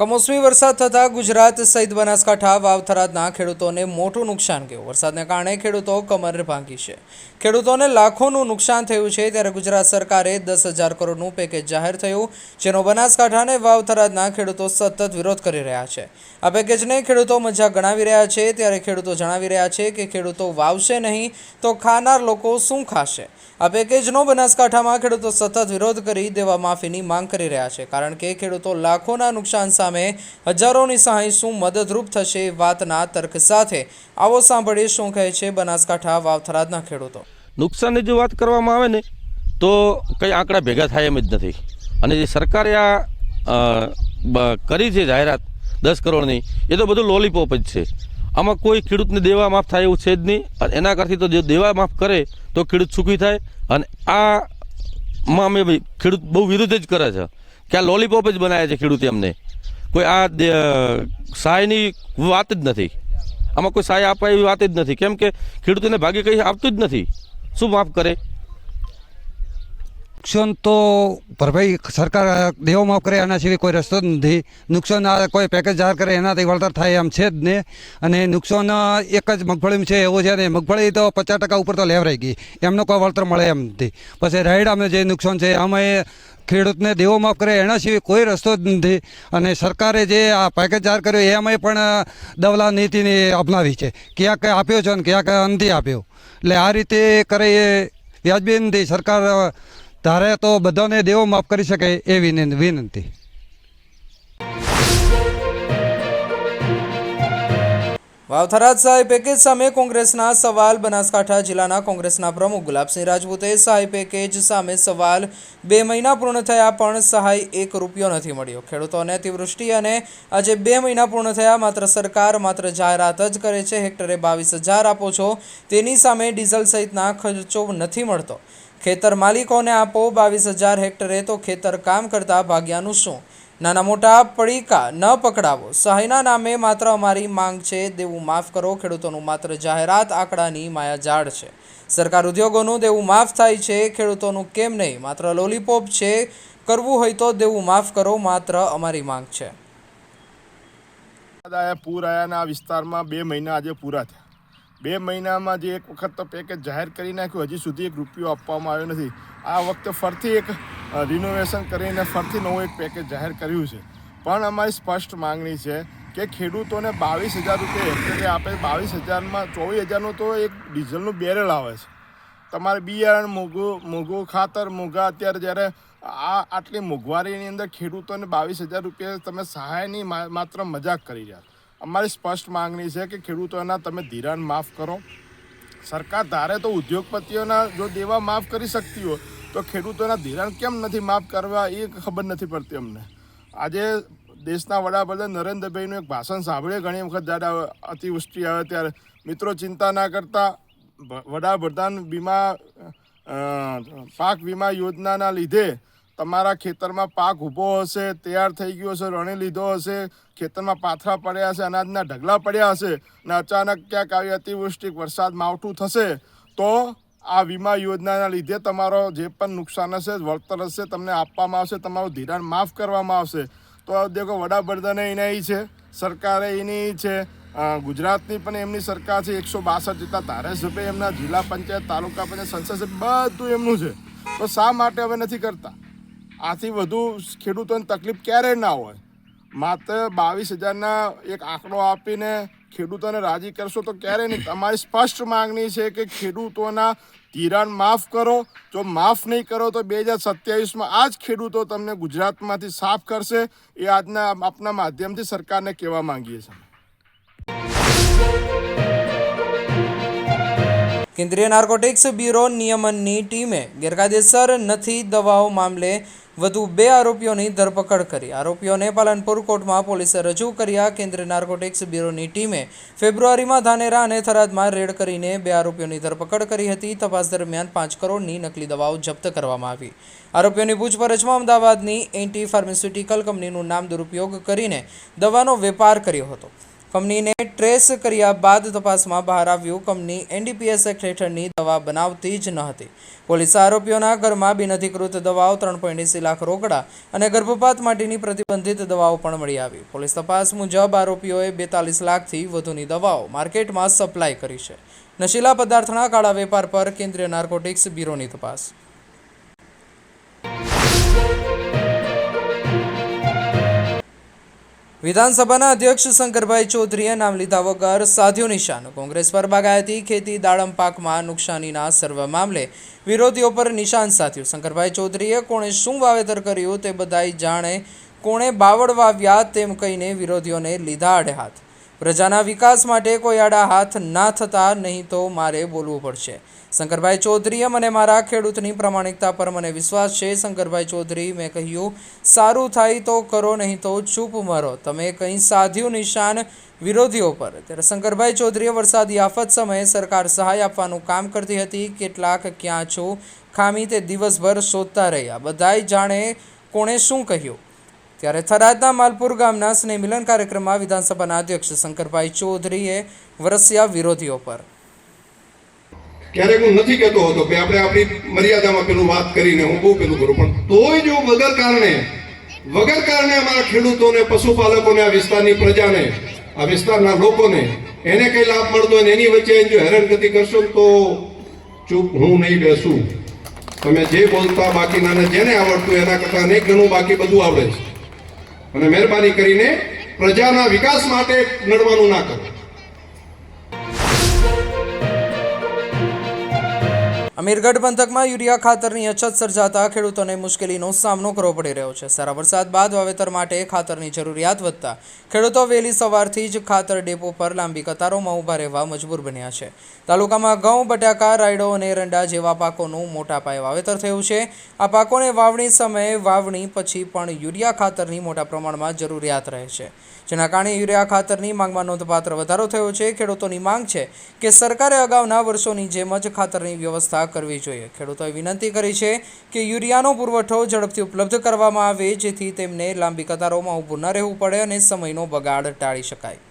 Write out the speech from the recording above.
કમોસમી વરસાદ થતાં ગુજરાત સહિત બનાસકાંઠા વાવથરાદના ખેડૂતોને મોટું નુકસાન ગયું. વરસાદને કારણે ખેડૂતો કમર ભાંગી છે. ખેડૂતોને લાખોનું નુકસાન થયું છે ત્યારે ગુજરાત સરકારે દસ હજાર કરોડનું પેકેજ જાહેર થયું, જેનો બનાસકાંઠા અને વાવથરાદના ખેડૂતો સતત વિરોધ કરી રહ્યા છે. આ પેકેજને ખેડૂતો મજા ગણાવી રહ્યા છે. ત્યારે ખેડૂતો જણાવી રહ્યા છે કે ખેડૂતો વાવશે નહીં તો ખાનાર લોકો શું ખાશે? આ પેકેજનો બનાસકાંઠામાં ખેડૂતો સતત વિરોધ કરી દેવા માફીની માંગ કરી રહ્યા છે, કારણ કે ખેડૂતો લાખોના નુકસાન સામે હજારોની સહાય શું મદદરૂપ થશે એ વાતના તર્ક સાથે? આવો સાંભળીએ શું કહે છે બનાસકાંઠા વાવથરાદના ખેડૂતો. નુકસાનની જો વાત કરવામાં આવે ને, તો કંઈ આંકડા ભેગા થાય એમ જ નથી. અને જે સરકારે આ કરી છે જાહેરાત દસ કરોડની, એ તો બધું લોલીપોપ જ છે. આમાં કોઈ ખેડૂતને દેવા માફ થાય એવું છે જ નહીં. એના કરતી તો જે દેવા માફ કરે, તો ખેડૂત સુખી થાય. અને આ માં અમે ખેડૂત બહુ વિરુદ્ધ જ કરે છે. કે આ લોલીપોપ જ બનાવ્યા છે ખેડૂત અમને કોઈ આ સહાયની વાત જ નથી. આમાં કોઈ સહાય આપવા એવી વાત જ નથી. કેમ કે ખેડૂતોને ભાગે કંઈ આપતું જ નથી. શું માફ કરે? નુકસાન તો ભરપાઈ સરકાર દેવો માફ કરે એના સિવાય કોઈ રસ્તો જ નથી. નુકસાન આ કોઈ પેકેજ જાહેર કરે, એનાથી વળતર થાય એમ છે જ ને. અને નુકસાન એક જ મગફળીમાં છે, એવું છે ને, મગફળી તો પચાસ ટકા ઉપર તો લેવરાઈ ગઈ. એમનો કોઈ વળતર મળે એમ નથી. પછી રાયડામાં જે નુકસાન છે અમે ખેડૂતને દેવો માફ કરે, એના સિવાય કોઈ રસ્તો જ નથી. અને સરકારે જે આ પેકેજ જાહેર કર્યો, એમાંય પણ દવલા નીતિની અપનાવી છે. ક્યાંક આપ્યો છે ને ક્યાંક નથી આપ્યો. એટલે આ રીતે કરે એ વ્યાજબી નથી. સરકાર ધારે તો બધાને દેવો માફ કરી શકે એ વિનંતી. વાવથરાદ સહાય પેકેજ સામે કોંગ્રેસના સવાલ બનાસકાંઠા જિલ્લાના કોંગ્રેસના પ્રમુખ ગુલાબસિંહ રાજપૂતે સહાય પેકેજ સામે સવાલ બે મહિના પૂર્ણ થયા પણ સહાય એક રૂપિયો નથી મળ્યો. ખેડૂતોને અતિવૃષ્ટિ અને આજે બે મહિના પૂર્ણ થયા માત્ર સરકાર માત્ર જાહેરાત જ કરે છે. હેક્ટરે બાવીસ હજાર આપો છો તેની સામે ડીઝલ સહિતના ખર્ચો નથી મળતો. ખેતર માલિકોને આપો બાવીસ હજાર હેક્ટરે તો ખેતર કામ કરતા ભાગ્યાનું શું? નાના મોટા પડીકા ન પકડાવો. સહાયના નામે માત્ર અમારી માંગ છે, દેવું માફ કરો. ખેડૂતોનું માત્ર જાહેરાત આંકડાની માયાજાળ છે. સરકાર ઉદ્યોગોનું દેવું માફ થાય છે, ખેડૂતોનું કેમ નહીં? માત્ર લોલીપોપ છે, કરવું હોય તો દેવું માફ કરો, માત્ર અમારી માંગ છે. પૂર આયાના વિસ્તારમાં બે મહિના આજે પૂરા થયા. બે મહિનામાં જે એક વખત તો પેકેજ જાહેર કરી નાખ્યું, હજી સુધી એક રૂપિયો આપવામાં આવ્યો નથી. આ વખતે ફરીથી એક રિનોવેશન કરીને ફરીથી નવું એક પેકેજ જાહેર કર્યું છે. પણ અમારી સ્પષ્ટ માંગણી છે કે ખેડૂતોને બાવીસ હજાર રૂપિયા હેક્ટરે આપે. બાવીસ હજારમાં ચોવીસ હજારનું તો એક ડીઝલનું બેરલ આવે છે. તમારે બિયારણ મોંઘું મોંઘું ખાતર મોંઘા અત્યારે જ્યારે આ આટલી મોંઘવારીની અંદર ખેડૂતોને બાવીસ હજાર રૂપિયા તમે સહાયની માત્ર મજાક કરી રહ્યા. અમારી સ્પષ્ટ માંગણી છે કે ખેડૂતોના તમે ધિરાણ માફ કરો. સરકાર ધારે તો ઉદ્યોગપતિઓના જો દેવા માફ કરી શકતી હોય, તો ખેડૂતોના ધિરાણ કેમ નથી માફ કરવા એ ખબર નથી પડતી અમને. આજે દેશના વડાપ્રધાન નરેન્દ્રભાઈનું એક ભાષણ સાંભળ્યું ઘણી વખત જ્યારે અતિવૃષ્ટિ આવે ત્યારે મિત્રો ચિંતા ના કરતા વડાપ્રધાન વીમા પાક વીમા યોજનાના લીધે તમારા ખેતરમાં પાક ઊભો હશે, તૈયાર થઈ ગયો હશે, રણી લીધો હશે, ખેતરમાં પાથરા પડ્યા હશે, અનાજના ઢગલા પડ્યા હશે અને અચાનક ક્યાંક આવી અતિવૃષ્ટિ, વરસાદ માવઠું થશે, તો આ વીમા યોજનાના લીધે તમારો જે પણ નુકસાન હશે, વળતર હશે, તમને આપવામાં આવશે, તમારું ધિરાણ માફ કરવામાં આવશે. તો દેખો વડાપ્રધાને એને એ છે, સરકારે એની છે ગુજરાતની પણ એમની સરકાર છે, એકસો બાસઠ જેટલા ધારાસભ્ય, એમના જિલ્લા પંચાયત, તાલુકા પંચાયત, સંસદ બધું એમનું છે. તો શા માટે હવે નથી કરતા? આથી વધુ ખેડૂતોને તકલીફ ક્યારેય ના હોય. માત્ર બાવીસ હજારના એક આંકડો આપીને ખેડૂતોને રાજી કરશો તો ક્યારેય નહીં. તમારી સ્પષ્ટ માગણી છે કે ખેડૂતોના ધિરાણ માફ કરો. જો માફ નહીં કરો તો બે હજાર સત્યાવીસમાં આ જ ખેડૂતો તમને ગુજરાતમાંથી સાફ કરશે. એ આજના આપના માધ્યમથી સરકારને કહેવા માંગીએ છીએ. કેન્દ્રીય નાર્કોટિક્સ બ્યુરો નિયમનની ટીમે ગેરકાયદેસર નથી દવાઓ મામલે વધુ બે આરોપીઓની ધરપકડ કરી. આરોપીઓને પાલનપુર કોર્ટમાં પોલીસે રજૂ કર્યા કેન્દ્રીય નાર્કોટિક્સ બ્યુરોની ટીમે ફેબ્રુઆરીમાં ધાનેરા અને થરાદમાં રેડ કરીને બે આરોપીઓની ધરપકડ કરી હતી. તપાસ દરમિયાન પાંચ કરોડની નકલી દવાઓ જપ્ત કરવામાં આવી. આરોપીઓની પૂછપરછમાં અમદાવાદની એન્ટી ફાર્માસ્યુટિકલ કંપનીનું નામ દુરુપયોગ કરીને દવાનો વેપાર કર્યો હતો. કંપનીને ટ્રેસ કર્યા બાદ તપાસમાં બહાર આવ્યું. કંપની એનડીપીએસ એક્ટ હેઠળની દવા બનાવતી જ ન હતી. પોલીસે આરોપીઓના ઘરમાં બિનઅધિકૃત દવાઓ ત્રણ પોઈન્ટ એસી લાખ રોકડા અને ગર્ભપાત માટેની પ્રતિબંધિત દવાઓ પણ મળી આવી. પોલીસ તપાસ મુજબ આરોપીઓએ બેતાલીસ લાખથી વધુની દવાઓ માર્કેટમાં સપ્લાય કરી છે. નશીલા પદાર્થના કાળા વેપાર પર કેન્દ્રીય નાર્કોટિક્સ બ્યુરોની તપાસ. વિધાનસભાના અધ્યક્ષ શંકરભાઈ ચૌધરીએ નામ લીધા વગર સાધ્યો નિશાન. કોંગ્રેસ પર બાગાયતી ખેતી દાડમ પાકમાં નુકસાનીના સર્વ મામલે વિરોધીઓ પર નિશાન સાધ્યું. શંકરભાઈ ચૌધરીએ કોણે શું વાવેતર કર્યું તે બધાય જાણે કોણે બાવળ વાવ્યા તેમ કહીને વિરોધીઓને લીધા આડે હાથ પ્રજાના વિકાસ માટે કોઈ આડા હાથ ના થતા નહીં તો મારે બોલવું પડશે. શંકરભાઈ ચૌધરીએ મને મારા ખેડૂતની પ્રામાણિકતા પર મને વિશ્વાસ છે. શંકરભાઈ ચૌધરી મેં કહ્યું, સારું થાય તો કરો, નહીં તો ચૂપ મરો. તમે કંઈ સાધ્યું નિશાન વિરોધીઓ પર. ત્યારે શંકરભાઈ ચૌધરીએ વરસાદી આફત સમયે સરકાર સહાય આપવાનું કામ કરતી હતી. કેટલાક ક્યાં છો, ખામી તે દિવસભર શોધતા રહ્યા. બધાય જાણે કોણે શું કહ્યું? ત્યારે થરાદના માલપુર ગામના સ્નેહ મિલન કાર્યક્રમમાં વિધાનસભાના અધ્યક્ષ શંકરભાઈ ચૌધરીએ વરસ્યા વિરોધીઓ પર. ક્યારેક હું નથી કહેતો હતો કે આપણે આપણી મર્યાદામાં પેલું વાત કરીને હું બહુ પેલું કરું, પણ તોય જો વગર કારણે વગર કારણે અમારા ખેડૂતોને, પશુપાલકોને, આ વિસ્તારની પ્રજાને, આ વિસ્તારના લોકોને એને કઈ લાભ મળતો હોય એની વચ્ચે જો હેરાનગતિ કરશો તો ચૂપ હું નહીં બેસું. તમે જે બોલતા બાકીનાને જેને આવડતું એના કરતાં અનેક ઘણું બાકી બધું આવડે છે. અને મહેરબાની કરીને પ્રજાના વિકાસ માટે નડવાનું ના કરો. અમીરગઢ પંથકમાં યુરિયા ખાતરની અછત સર્જાતા ખેડૂતોને મુશ્કેલીનો સામનો કરવો પડી રહ્યો છે. સારા વરસાદ બાદ વાવેતર માટે ખાતરની જરૂરિયાત વધતા ખેડૂતો વહેલી સવારથી જ ખાતર ડેપો પર લાંબી કતારોમાં ઊભા રહેવા મજબૂર બન્યા છે. તાલુકામાં ઘઉં, બટાકા, રાયડો અને એરંડા જેવા પાકોનું મોટા પાયે વાવેતર થયું છે. આ પાકોને વાવણી સમયે વાવણી પછી પણ યુરિયા ખાતરની મોટા પ્રમાણમાં જરૂરિયાત રહે છે. જેના કારણે યુરિયા ખાતરની માંગમાં નોંધપાત્ર વધારો થયો છે. ખેડૂતોની માંગ છે કે સરકારે અગાઉના વર્ષોની જેમ જ ખાતરની વ્યવસ્થા કરવી જોઈએ. ખેડૂતોએ વિનંતી કરી છે કે યુરિયાનો પુરવઠો ઝડપથી ઉપલબ્ધ કરવામાં આવે, જેથી તેમને લાંબી કતારોમાં ઊભું ન રહેવું પડે અને સમયનો બગાડ ટાળી શકાય.